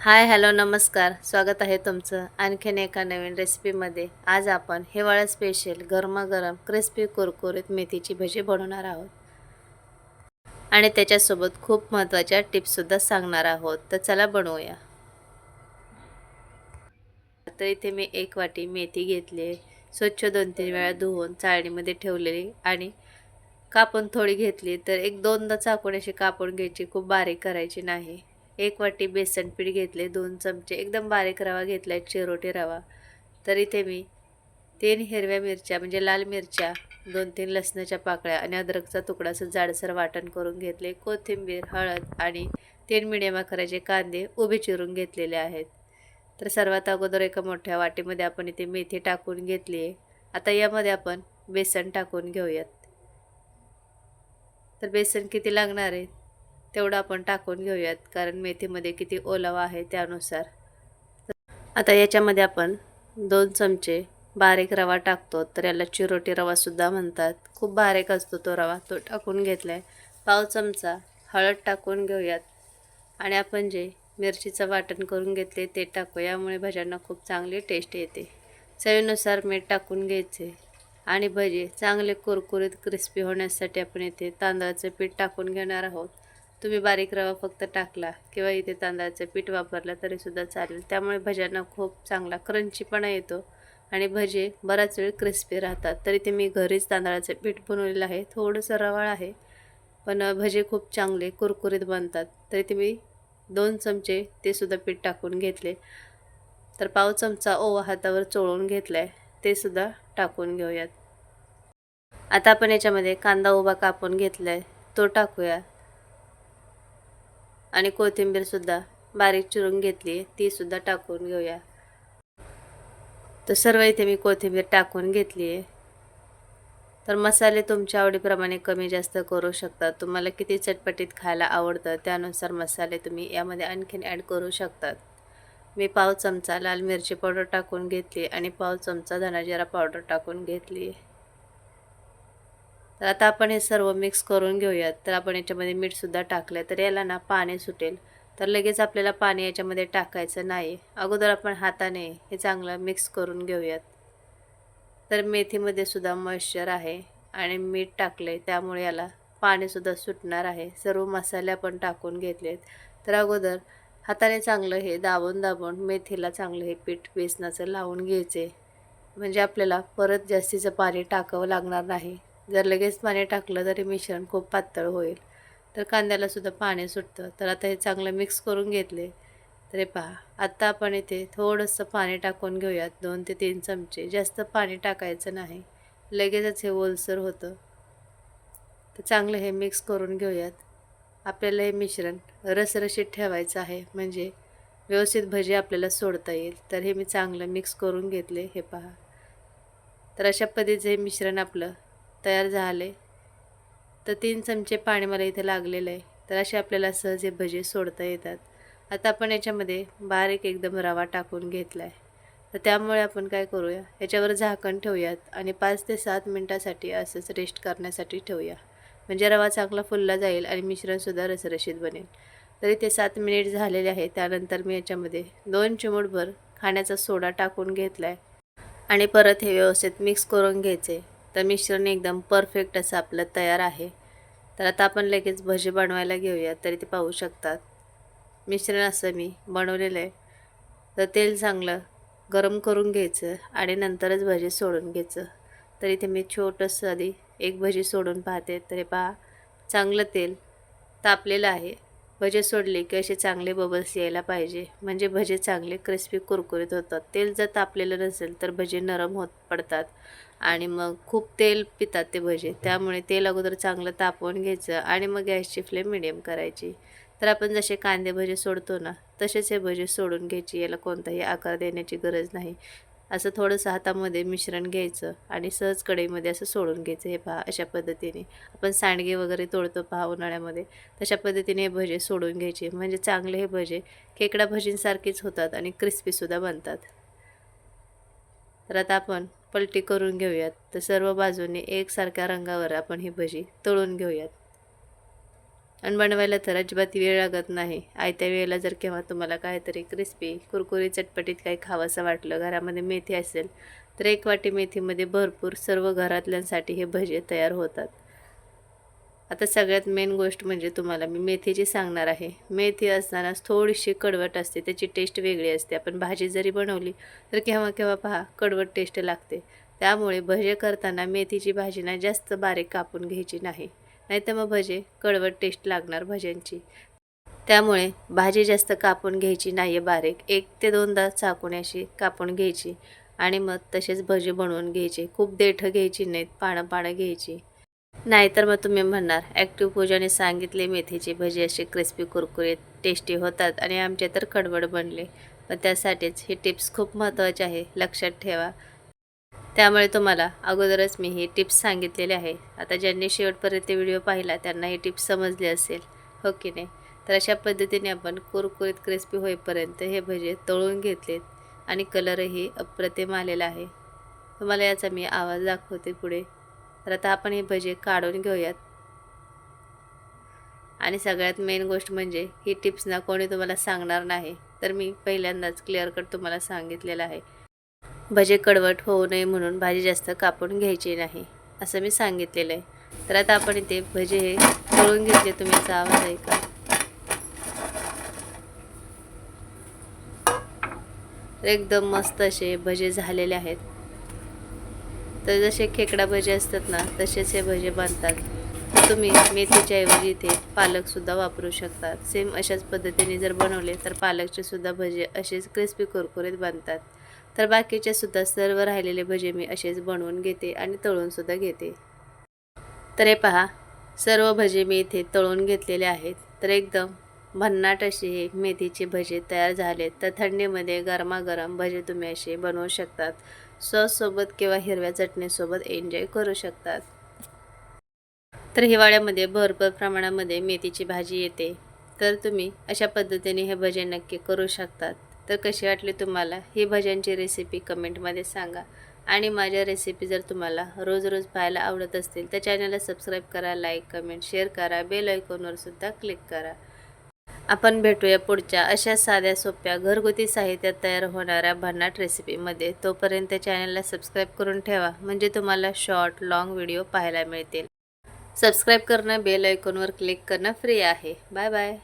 Hi hello नमस्कार. स्वागत आहे तुमचं आणखीन एका नवीन रेसिपीमध्ये. आज आपण हिवाळा स्पेशल गरमागरम क्रिस्पी कुरकुरीत मेथीची भजी बनवणार आहोत. आणि त्याच्यासोबत खूप महत्त्वाच्या टिप्ससुद्धा सांगणार आहोत. तर चला बनवूया. तर इथे मी एक वाटी मेथी घेतली स्वच्छ दोन तीन वेळा धुवून चाळणीमध्ये ठेवलेली आणि कापून थोडी घेतली. तर एक दोनदा चाकून अशी कापून घ्यायची. खूप बारीक करायची नाही. एक वाटी बेसन पीठ घेतले दोन चमचे एकदम बारीक रवा घेतला आहे चिरोटी रवा. तर इथे मी तीन हिरव्या मिरच्या म्हणजे लाल मिरच्या दोन तीन लसणाच्या पाकळ्या आणि अद्रकचा तुकडा असं जाडसर वाटण करून घेतले. कोथिंबीर हळद आणि तीन मिडियम आकाराचे कांदे उभे चिरून घेतलेले आहेत. तर सर्वात अगोदर एका मोठ्या वाटीमध्ये आपण इथे मेथी टाकून घेतली आहे. आता यामध्ये आपण बेसन टाकून घेऊयात. तर बेसन किती लागणार आहे? तेवढं आपण टाकून घेऊयात कारण मेथीमध्ये किती ओलावा आहे त्यानुसार. आता याच्यामध्ये आपण दोन चमचे बारीक रवा टाकतो तर याला चिरोटी रवासुद्धा म्हणतात. खूप बारीक असतो तो रवा तो टाकून घेतला आहे पाव चमचा हळद टाकून घेऊयात. आणि आपण जे मिरचीचं वाटण करून घेतले ते टाकू यामुळे भज्यांना खूप चांगली टेस्ट येते. चवीनुसार मीठ टाकून घ्यायचे. आणि भजी चांगले कुरकुरीत क्रिस्पी होण्यासाठी आपण इथे तांदळाचं पीठ टाकून घेणार आहोत. तुम्ही बारीक रवा फक्त टाकला किंवा इथे तांदळाचं पीठ वापरलं तरीसुद्धा चालेल. त्यामुळे भज्यांना खूप चांगला क्रंचीपणा येतो आणि भजे बराच वेळ क्रिस्पी राहतात. तरी ते मी घरीच तांदळाचं पीठ बनवलेलं आहे. थोडंसं रवाळ आहे पण भजे खूप चांगले कुरकुरीत बनतात. तरी ते मी दोन चमचे ते सुद्धा पीठ टाकून घेतले. तर पाव चमचा ओवा हातावर चोळून घेतला आहे ते सुद्धा टाकून घेऊयात. आता आपण याच्यामध्ये कांदा उभा कापून घेतला आहे तो टाकूया. आणि कोथिंबीरसुद्धा बारीक चिरून घेतली तीसुद्धा टाकून घेऊया. तर सर्व इथे मी कोथिंबीर टाकून घेतली आहे. तर मसाले तुमच्या आवडीप्रमाणे कमी जास्त करू शकता. तुम्हाला किती चटपटीत खायला आवडतं त्यानुसार मसाले तुम्ही यामध्ये आणखीन ॲड करू शकतात. मी पाव चमचा लाल मिरची पावडर टाकून घेतली आणि पाव चमचा धनाजिरा पावडर टाकून घेतली. तर आता आपण हे सर्व मिक्स करून घेऊयात. तर आपण याच्यामध्ये मीठसुद्धा टाकलं तर याला ना पाणी सुटेल. तर लगेच आपल्याला पाणी याच्यामध्ये टाकायचं नाही. अगोदर आपण हाताने हे चांगलं मिक्स करून घेऊयात. तर मेथीमध्ये सुद्धा मॉइश्चर आहे आणि मीठ टाकले त्यामुळे याला पाणीसुद्धा सुटणार आहे. सर्व मसाले आपण टाकून घेतलेत. तर अगोदर हाताने चांगलं हे दाबून दाबून मेथीला चांगलं हे पीठ बेसनाचं लावून घ्यायचे. म्हणजे आपल्याला परत जास्तीचं पाणी टाकावं लागणार नाही. जर लगेच पाणी टाकलं तरी मिश्रण खूप पातळ होईल. तर कांद्यालासुद्धा पाणी सुटतं. तर आता हे चांगलं मिक्स करून घेतले. तरी पहा आत्ता आपण इथे थोडंसं पाणी टाकून घेऊयात. दोन ते तीन चमचे. जास्त पाणी टाकायचं नाही. लगेचच हे ओलसर होतं. तर चांगलं हे मिक्स करून घेऊयात. आपल्याला हे मिश्रण रसरशीत ठेवायचं आहे. म्हणजे व्यवस्थित भजी आपल्याला सोडता येईल. तर हे मी चांगलं मिक्स करून घेतले. हे पहा. तर अशा पद्धतीचं हे मिश्रण आपलं तयार झाले. तर तीन चमचे पाणी मला इथे लागलेलं आहे. तर असे आपल्याला सहज हे भजे सोडता येतात. आता आपण याच्यामध्ये बारीक एकदम रवा टाकून घेतला आहे तर त्यामुळे आपण काय करूया? याच्यावर झाकण ठेवूयात आणि पाच ते सात मिनटासाठी असंच रेस्ट करण्यासाठी ठेवूया. म्हणजे रवा चांगला फुलला जाईल आणि मिश्रणसुद्धा रसरशीत बनेल. तरी ते सात मिनिट झालेले आहे. त्यानंतर मी याच्यामध्ये दोन चिमूटभर खाण्याचा सोडा टाकून घेतला आहे आणि परत हे व्यवस्थित मिक्स करून घ्यायचे. तर मिश्रण एकदम परफेक्ट असं आपलं तयार आहे. तर आता आपण लगेच भजी बनवायला घेऊया तरी ते पाहू शकतात. मिश्रण असं मी बनवलेलं आहे. तर तेल चांगलं गरम करून घ्यायचं आणि नंतरच भजी सोडून घ्यायचं. तर इथे मी छोटंसं आधी एक भजी सोडून पाहते. तरी पहा चांगलं तेल तापलेलं आहे. भजे सोडले की असे चांगले बबल्स यायला पाहिजे. म्हणजे भजे चांगले क्रिस्पी कुरकुरीत होतात. तेल जर तापलेलं नसेल तर भजे नरम होत पडतात. आणि मग खूप तेल पितात ते भजे. त्यामुळे तेल अगोदर चांगलं तापवून घ्यायचं आणि मग गॅसची फ्लेम मिडियम करायची. तर आपण जसे कांदे भजे सोडतो ना तसेच हे भजे सोडून घ्यायची. याला कोणताही आकार देण्याची गरज नाही. असं थोडंसं हातामध्ये मिश्रण घ्यायचं आणि सहज कढईमध्ये असं सोडून घ्यायचं. हे पहा अशा पद्धतीने. आपण सांडगे वगैरे तोडतो पहा उन्हाळ्यामध्ये. तशा पद्धतीने हे भजे सोडून घ्यायचे. म्हणजे चांगले हे भजे खेकडा भजींसारखेच होतात आणि क्रिस्पीसुद्धा बनतात. तर आता आपण पलटी करून घेऊयात. तर सर्व बाजूने एकसारख्या रंगावर आपण ही भजी तळून घेऊयात. आणि बनवायला तर अजिबात वेळ लागत नाही. आयत्या वेळेला जर केव्हा तुम्हाला काहीतरी क्रिस्पी कुरकुरी चटपटीत काही खावंसं वाटलं घरामध्ये मेथी असेल तर एक वाटी मेथीमध्ये भरपूर सर्व घरातल्यांसाठी हे भजे तयार होतात. आता सगळ्यात मेन गोष्ट म्हणजे तुम्हाला मी मेथीची सांगणार आहे. मेथी असतानाच थोडीशी कडवट असते त्याची टेस्ट वेगळी असते. आपण भाजी जरी बनवली तर केव्हा केव्हा पहा कडवट टेस्ट लागते. त्यामुळे भजे करताना मेथीची भाजी ना जास्त बारीक कापून घ्यायची नाही. नाहीतर मग भजे कडवट टेस्ट लागणार भज्यांची. त्यामुळे भाजी जास्त कापून घ्यायची नाही आहे बारीक. एक ते दोनदा चाकून अशी कापून घ्यायची आणि मग तसेच भजी बनवून घ्यायची. खूप देठं घ्यायची नाहीत पानं पानं घ्यायची. नाहीतर मग तुम्ही म्हणणार ॲक्टिव्ह पूजाने सांगितले मेथीची भजी अशी क्रिस्पी कुरकुरीत टेस्टी होतात आणि आमचे तर कडवड बनले. पण त्यासाठीच ही टिप्स खूप महत्त्वाची आहे. लक्षात ठेवा. त्यामुळे तुम्हाला अगोदरच मी हे टिप्स सांगितलेले आहे. आता ज्यांनी शेवटपर्यंत व्हिडिओ पाहिला त्यांना ही टिप्स समजली असेल. हो की नाही? तर अशा पद्धतीने आपण कुरकुरीत क्रिस्पी होईपर्यंत हे भजे तळून घेतलेत आणि कलरही अप्रतिम आलेला आहे. तुम्हाला याचा मी आवाज दाखवते पुढे. तर आता आपण हे भजे काढून घेऊयात. आणि सगळ्यात मेन गोष्ट म्हणजे ही टिप्स ना कोणी तुम्हाला सांगणार नाही. तर मी पहिल्यांदाच क्लिअर कट तुम्हाला सांगितलेलं आहे. भजे कडवट होऊ नये म्हणून भाजी जास्त कापून घ्यायची नाही असं मी सांगितलेलं आहे. तर आता आपण इथे भजे हे तळून घेतले तुम्ही याचा आवाज आहे का एकदम मस्त असे भजे झालेले आहेत. तर जसे खेकडा भजे असतात ना तसेच हे भजे बनतात. तुम्ही मेथीच्या ऐवजी इथे पालकसुद्धा वापरू शकता. सेम अशाच पद्धतीने जर बनवले तर पालकचे सुद्धा भजे असेच क्रिस्पी कुरकुरीत बनतात. तर बाकीचे सुद्धा सर्व राहिलेले भजे मी असेच बनवून घेते आणि तळूनसुद्धा घेते. तर हे पहा सर्व भजे मी इथे तळून घेतलेले आहेत. तर एकदम भन्नाट असे हे मेथीचे भजे तयार झालेत. तर थंडीमध्ये गरमागरम भजे तुम्ही असे बनवू शकतात. सॉससोबत किंवा हिरव्या चटणीसोबत एन्जॉय करू शकतात. तर हिवाळ्यामध्ये भरपूर प्रमाणामध्ये मेथीची भाजी येते. तर तुम्ही अशा पद्धतीने हे भजे नक्की करू शकतात. तर कशी वाटली तुम्हाला? ही भज्यांची रेसिपी कमेंटमध्ये सांगा. आणि माझ्या रेसिपी जर तुम्हाला रोज रोज पाहायला आवडत असतील तर चॅनलला सबस्क्राईब करा लाईक कमेंट शेअर करा बेल आयकॉनवर सुद्धा क्लिक करा. आपण भेटूया पुढच्या अशा साध्या सोप्या घरगुती साहित्यात तयार होणाऱ्या भन्नाट रेसिपीमध्ये तोपर्यंत चॅनलला सबस्क्राईब करून ठेवा म्हणजे तुम्हाला शॉर्ट लाँग व्हिडिओ पाहायला मिळतील. सबस्क्राईब करणं बेल आयकॉनवर क्लिक करणं फ्री आहे. Bye bye